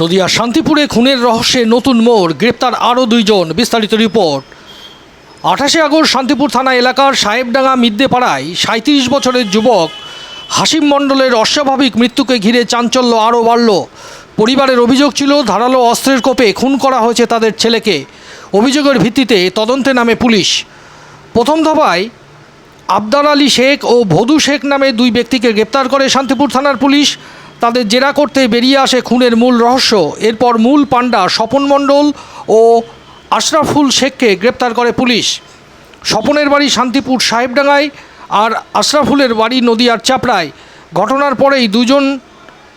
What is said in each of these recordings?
নদিয়া শান্তিপুরে খুনের রহস্যে নতুন মোড়, গ্রেপ্তার আরও দুইজন, বিস্তারিত রিপোর্ট। আঠাশে আগস্ট শান্তিপুর থানা এলাকার সাহেবডাঙ্গা মিদ্যেপাড়ায় সাঁত্রিশ বছরের যুবক হাসিম মণ্ডলের অস্বাভাবিক মৃত্যুকে ঘিরে চাঞ্চল্য আরও বাড়ল। পরিবারের অভিযোগ ছিল, ধারালো অস্ত্রের কোপে খুন করা হয়েছে তাদের ছেলেকে। অভিযোগের ভিত্তিতে তদন্তে নামে পুলিশ। প্রথম দফায় আবদার আলী শেখ ও ভদু শেখ নামে দুই ব্যক্তিকে গ্রেপ্তার করে শান্তিপুর থানার পুলিশ। তাদের জেরা করতে বেরিয়ে আসে খুনের মূল রহস্য। এরপর মূল পাণ্ডা স্বপন মণ্ডল ও আশরাফুল শেখকে গ্রেপ্তার করে পুলিশ। স্বপনের বাড়ি শান্তিপুর সাহেবডাঙ্গায় আর আশরাফুলের বাড়ি নদিয়ার চাপড়ায়। ঘটনার পরেই দুজন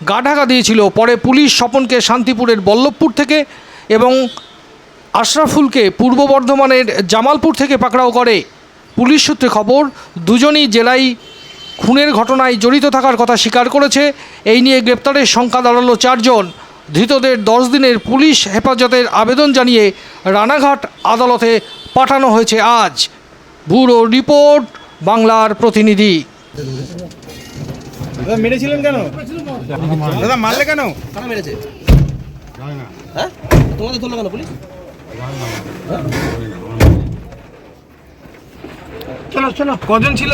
গা ঢাকা দিয়েছিল। পরে পুলিশ স্বপনকে শান্তিপুরের বল্লভপুর থেকে এবং আশরাফুলকে পূর্ব বর্ধমানের জামালপুর থেকে পাকড়াও করে। পুলিশ সূত্রে খবর, দুজনই জেলায় খুনের ঘটনায় জড়িত থাকার কথা স্বীকার করেছে। এই নিয়ে গ্রেপ্তারের সংখ্যা দাঁড়াল চারজন। ধৃতদের দশ দিনের পুলিশ হেফাজতের আবেদন জানিয়ে রানাঘাট আদালতে পাঠানো হয়েছে আজ। ব্যুরো রিপোর্ট বাংলার প্রতিনিধি। দাদা মেরেছিলেন কেন? দাদা মারলে কেন? কারা মেরেছে? হ্যাঁ? তোমাদের ধরলো কেন পুলিশ? চলো চলো কজন ছিল?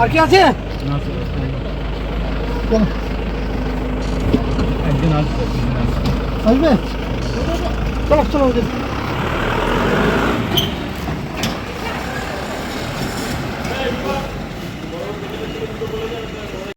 আর কি আছে আসবে চলো চলো